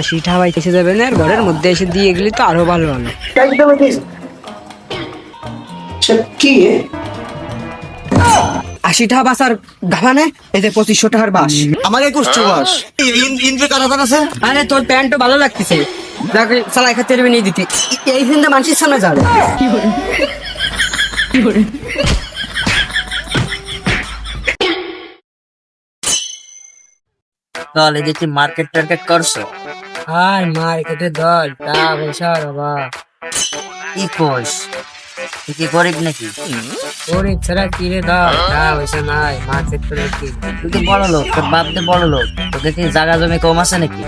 আশি ঠাবাই এসে যাবে না আর ঘরের মধ্যে এসে দিয়ে গেলে তো আরও ভালো হলো কি? আশি টাকা বাস আর গাবানে এতে পঁচিশশো টাকার বাস। আমাকে করছ বাস। ইনভে কার হাজার আছে? আরে তোর প্যান্টও ভালো লাগতেছে। যাকে সালাই খাতে নিয়ে দিতি। এই হিন্দা মানুষের সামনে যাবে। তাহলে দেখি মার্কেট টার্কেট করছ? আর মার্কেটে দল তা পয়সা বাবা। কি কোষ তুই কি গরিব নাকি? ওর ছাড়া কিনে দাও তা পয়সা নাই মার্কেট করে কি? তুই তো বড় লোক তোর বাপ দিয়ে বড় লোক। তোকে কি জায়গা জমি কম আছে নাকি?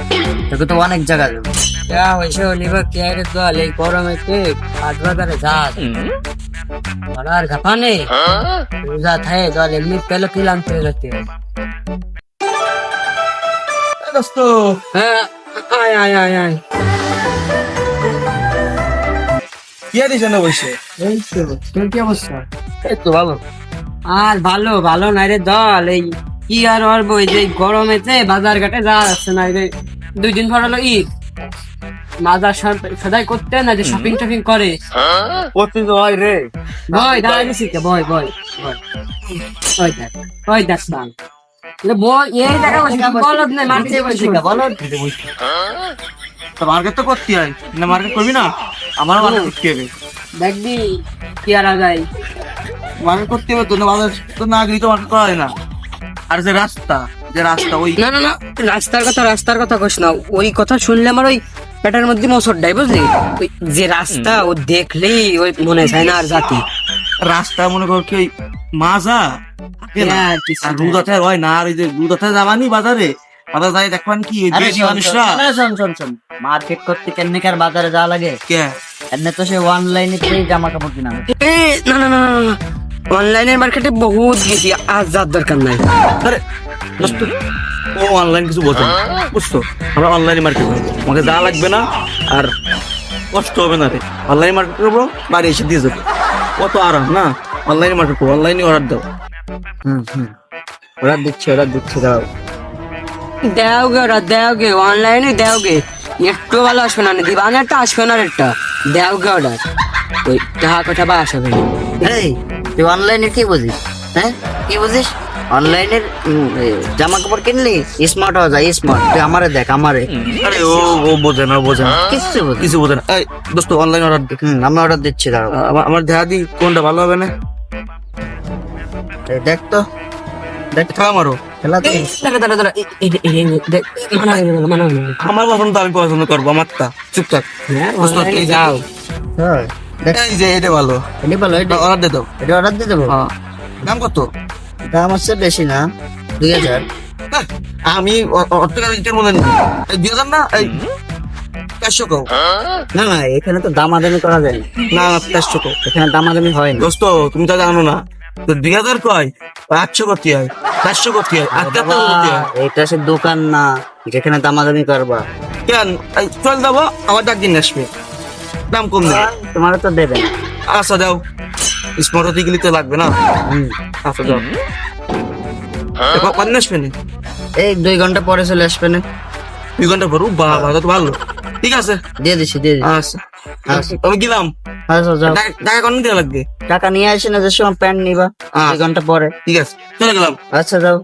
তোকে তো অনেক জায়গা জমি। তা পয়সা হলিব কে রে দল? এই গরমে তে হাট বাজারে যা। আর গাপানে রোজা থাকে দল এমনি পেল কিলাম পেল দোস্ত হ্যাঁ আয় আয় আয় আয়। কি আদিস না বসে এই তো তোর কি অবস্থা? এই তো ভালো। আর ভালো ভালো নাই রে দল এই কি আর বলব এই যে গরমেতে বাজার ঘাটে যা যাচ্ছে না যে দুই দিন পর হলো ঈদ। সদ- সদাই করতে না যে শপিং টপিং করে। করতে তো হয় রে। বয় দাঁড়াই কে বয় বয় বয় ওই দেখ ওই দেখ বাল। মার্কেট তো করতে হয়। না মার্কেট করবি না? আমার মার্কেট করতে হবে। দেখবি কি আর যায় মার্কেট করতে হবে তো বাজার তো না গেলে তো মার্কেট করা হয় না। আর যে রাস্তা যে রাস্তা ওই না না না রাস্তার কথা রাস্তার কথা কইস না। ওই কথা শুনলে আমার ওই পেটের মধ্যে মসর ডাই বুঝলি? ওই যে রাস্তা ও দেখলেই ওই মনে চায় না আর জাতি। রাস্তা মনে কর কি ওই মাজা। হ্যাঁ, কিছু না। আর ওই যে রুদাতে যাবানি বাজারে বাজার যাই দেখবান কি ওই মানুষরা। শোন শোন শোন মার্কেট করতে কেমনিকার বাজারে যাওয়া লাগে? কে? এমনি তো সে অনলাইনে জামা কাপড় কিনা এ না না না না অনলাইনের মার্কেটে বহুত গেছি আর যার দরকার নাই। আরে ও অনলাইন কিছু না, বুঝছ? আমরা অনলাইন মার্কেট করব। আমাকে যা লাগবে না আর কষ্ট হবে না রে। অনলাইন মার্কেট করব বাড়ি এসে দিয়ে যাব। কত আরাম না? অনলাইন মার্কেট করব অনলাইনে অর্ডার দাও। হুম হুম। অর্ডার দিচ্ছি অর্ডার দিচ্ছি দাও। দেও গে ওরা দেও গে অনলাইনে দেও গে একটু ভালো আসবে না দিবানেরটা আসবে না একটা দেও গে ওটা ওই টাকা কথা বা আসবে? না এই তুই অনলাইনে কি বুঝিস হ্যাঁ? কি বুঝিস? অনলাইনের জামা কাপড় কিনলি? স্মার্ট হওয়া যায় স্মার্ট তুই আমারে দেখ আমারে। আরে ও ও বোঝে না বোঝে না। কিছু কিছু বোঝে না। এই দোস্ত অনলাইন অর্ডার দে। হুম আমি অর্ডার দিচ্ছি দাঁড়াও। আমার আমার দেখা দি কোনটা ভালো হবে না? দেখ তো দেখ মারো খেলা তো মানা হয়ে মানা হয়ে গেল। আমার পছন্দ আমি পছন্দ করব চুপ থাক। হ্যাঁ, দোস্ত, online এ এই যে- যাও। হ্যাঁ এই যে এটা ভালো। এটি ভালো এটা অর্ডার দে দাও এটা অর্ডার দিয়ে দেবো? হ্যাঁ। দাম কত? দাম হচ্ছে বেশি না দুই হাজার। হ্যাঁ, আমি মধ্যে দুই হাজার না এই চারশো কও। না না এখানে তো দামাদামি করা যায় না। চারশো এখানে দামাদামি হয় না। দোস্ত তুমি তো জানো না। তো দুই হাজার কয় আটশো করতে হয়? চারশো করতে হয়? করতে হয়? এটা সে দোকান না যেখানে দামাদামি করবা। কেন? চল যাব আমার ডাক দিন আসবে। দাম কম নেই। তোমার তো দেবে। আচ্ছা দাও স্মার্ট হতে গেলে তো লাগবে না? আচ্ছা দাও কদিন আসবে না? এই দুই ঘণ্টা পরে চলে আসবে না। দুই ঘণ্টা পর? বাবা তো ভালো। ঠিক আছে? দিয়ে দিচ্ছি দিয়ে দিচ্ছি আচ্ছা। আমি গেলাম। আচ্ছা যাও। টাকা- কখন দেওয়া লাগবে? টাকা নিয়ে আসি না যে সময় প্যান্ট নিবা আচ্ছা। দুই ঘণ্টা পরে। ঠিক আছে চলে গেলাম। আচ্ছা যাও।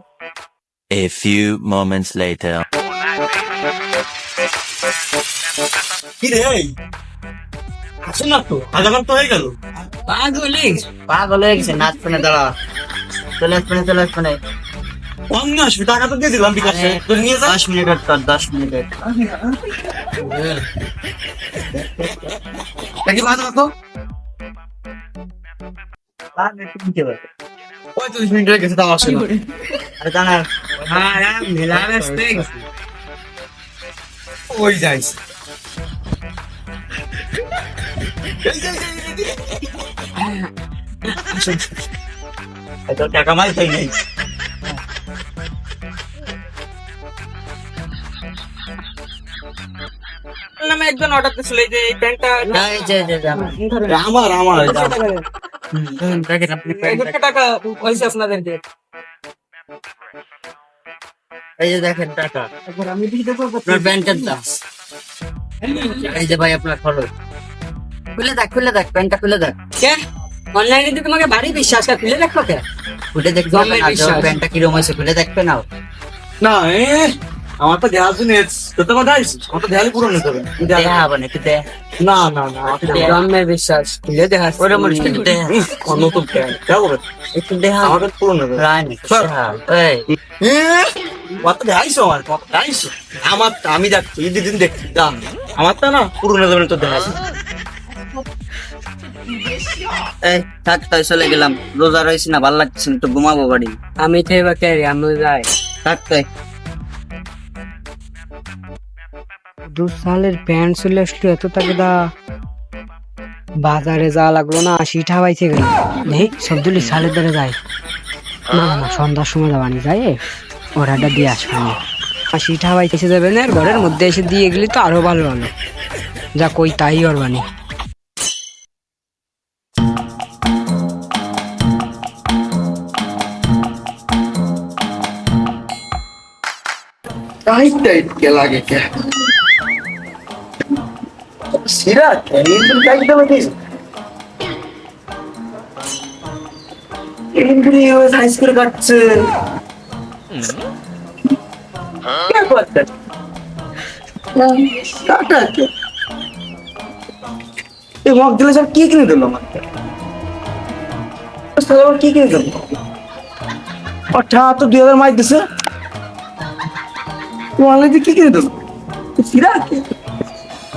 A few moments later. কি রে? আসে না তো আধা ঘণ্টা হয়ে গেল। পাগলি পাগল হয়ে গেছে নাচ শুনে দাঁড়া চলে আসবে না চলে আসবে না। অন্য আসবি টাকা তো দিয়ে দিলাম বিকাশে তুই নিয়ে যা। দশ মিনিট দশ মিনিট পঁয়তাল্লিশ মিনিট হয়ে গেছে তাও আসে না আরে জানা হ্যাঁ মেলাবে স্টেক ওই যাইস এত টাকা মাল তাই নেই নামে একজন অর্ডার দিছিল এই যে এই প্যান্টটা আমার আমার দেখেন আপনি টাকা পয়সা আপনাদের এই যে দেখেন টাকা আপনার প্যান্টের দাম এই যে ভাই আপনার খরচ খুলে দেখ খুলে দেখ প্যান্টটা খুলে দেখ কে? অনলাইনে তো তোমাকে বাড়ি বিশ্বাস করে খুলে দেখো কে খুলে দেখবে প্যান্টটা কিরম হয়েছে খুলে দেখবে না না আমার তো নেই তো তোমার দাইস আমার তো পুরো নিতে হবে। দেখা। হবে না দেখ। না না না তো জন্মের বিশ্বাস খুলে দেখা ওরে মরিস একটু দেখ একটু দেখা আমাকে পুরো নেবে। রান। এই। তো দেখাইছো আমার তো দেখাইছো আমার আমি দেখছি ঈদ দিন দেখছি যা আমার তো না পুরো নেবে তো দেখাইছো এই থাক তাই চলে গেলাম। রোজা রয়েছি না ভালো লাগছে না তো ঘুমাবো বাড়ি। আমি তো এবার আমি যাই। থাক তাই। দু সালের প্যান্ট চলে আসতো এত টাকা দা। বাজারে যা লাগল না আশিটা পাইছে গেল। নেই সবদুলি সালের ধরে যায়। না না, সন্ধ্যার সময় যাবানি যায় অর্ডারটা দিয়ে আসবানি আশিটা পাইতেছে যাবে না ঘরের মধ্যে এসে দিয়ে গেলি তো আরও ভালো ভালো যা কই, তাই অরবানি টাইট টাইট কে লাগে কে? সিরা কেন টাইট দেবে দিস ইন্দ্রি ওই সাইজ করে কাটছে কে করতে কাটা এই মগ দিলে সব কি কিনে দিল আমাকে? আবার কি কিনে দিল? অর্থাৎ তো দুই হাজার মাইক দিছে। তোমার কি কিনে দিল? সিরা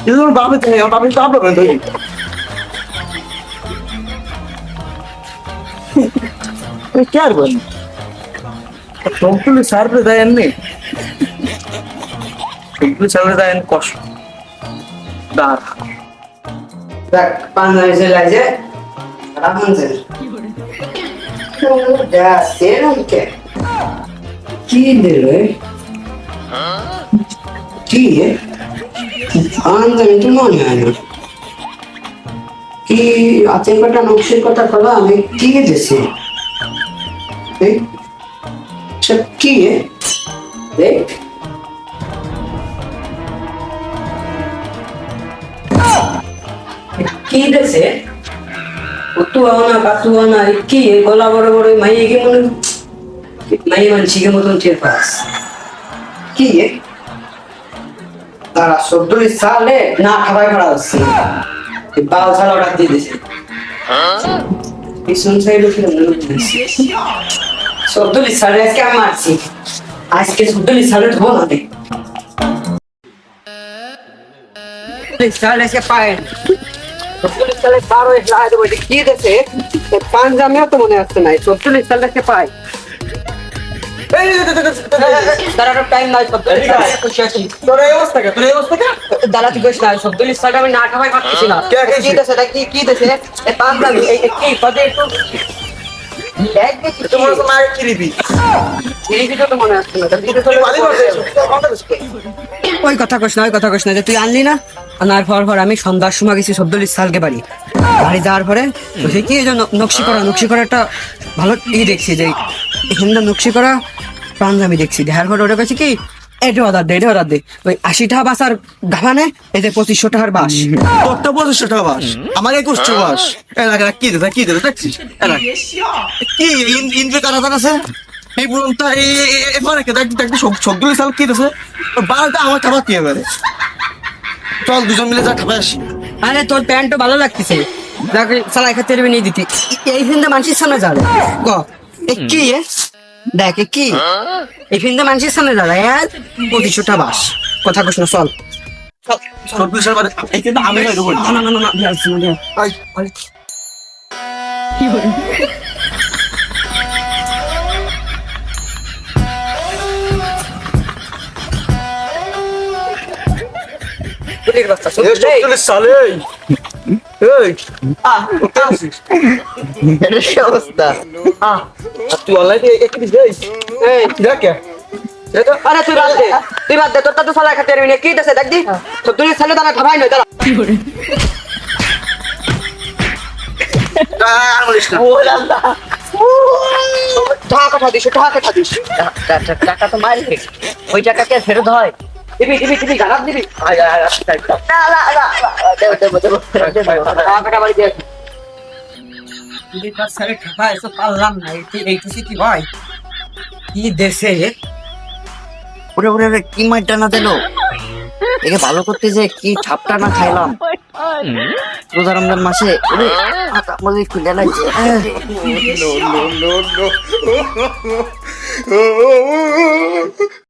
কে এটা তোমার বাপে থাকে আমার বাপে তো আপনার ধরি কে আর বল? কমপ্লিট সার্ভে দেয় এমনি। কমপ্লিট সার্ভে দেয় এমনি কষ্ট। দাঁড়। দেখ পাঞ্জাবি চলে আছে রাখুন কি? দিল কি পাঞ্জাবি তো মনে হয় না। কি আছে কটা নকশির কথা কলো? আমি কি দিছি সব কি? দেখ কি দেছে কাতুয়ানা কি গলা বড় বড় মাইয়ে কি মনে মাইয়ে মানসিকে মতন টের পাস। কি তারা সদ্দুরি সালে না খাবাই করা হচ্ছে। বাল ছাড়া ওটা দিয়ে দিছে। পিছন সালে আজকে আমি মারছি। আজকে সদ্দুরি সালে ধোয়া না সালে পায়। চল্লিশ সালে বারো লাগাই কি দেশে পাঞ্জামিও তো মনে আসছে না। চল্লিশ সালটাকে পাই দাঁড়া তুই কইস না চল্লিশ সালটা আমি না খাবাই পারতেছি না কে দেশে কি কি দেশে এই কি পদে একটু তোমার তো মায়ের কি দিবি এই তো মনে আসছে না তো ওই কথা কস না ওই কথা কস না যে তুই আনলি না আনার পর পর আমি সন্ধ্যার সময় গেছি চব্দলিশ সালকে বাড়ি বাড়ি যাওয়ার পরে বলছি কি এই যে নকশি করা নকশি করা একটা ভালো ই দেখছি যে এখানটা নকশি করা পাঞ্জাবি দেখছি দেখার পরে ওটা কাছে কি এটা অর্ডার দে এটা অর্ডার দে ওই আশি টাকা বাস আর গাভানে এতে পঁচিশশো টাকার বাস তোরটা পঁচিশশো টাকা বাস আমার একুশশো বাস এলাকা কি দিতে কি দিতে দেখছিস কি ইন্দ্রে কারাদান আছে এই বলুনটা এই এবারে কে দেখ দেখ সবগুলো সাল কি দিতেছে বারোটা আমার খাবার কি এবারে চল দুজন মিলে যা খাবার আসি আরে তোর প্যান্টও ভালো লাগতেছে যাকে সালাই খাতে নিয়ে দিতি এই ফিন্দে মানুষের সামনে যাবে গ এ কি এ? দেখ কি এই ফিন্দে মানুষের সামনে যাবে আর পঁচিশশোটা বাস কথা কস না চল আমি না না না না না না দিয়ে আসছি না, দিয়ে। আই আই পুলির বাচ্চা, এই সত্যি রে। সবগুলো সালে অবস্থা তুই অনলাইনে একটু দিস এই এই, দেখ আরে তুই বাদ দে তুই বাদ দে তোর তো সালাই খাতে কি দেশে দেখ দি তো তুই সালে খাবাই নয় দাঁড়া আল্লাহ দিস টাকাটা দিস টা- টা- টা- টাকা তো ওই টাকা কে ফেরত হয় দিবি দিবি দিবি দিবি আয় আয় আয় আয়, আয়। না না না দেবো দেবো দেবো বাড়ি দিয়ে যদি তার ঠেকা এসে পারলাম না কি ভাই কি দেশে ওরে ওরে ওরে কি মাইটা না দিল একে ভালো করতে যে কি ছাপটা না খাইলাম রোজা রমজান মাসে ওরে খুলে লাগছে আহ।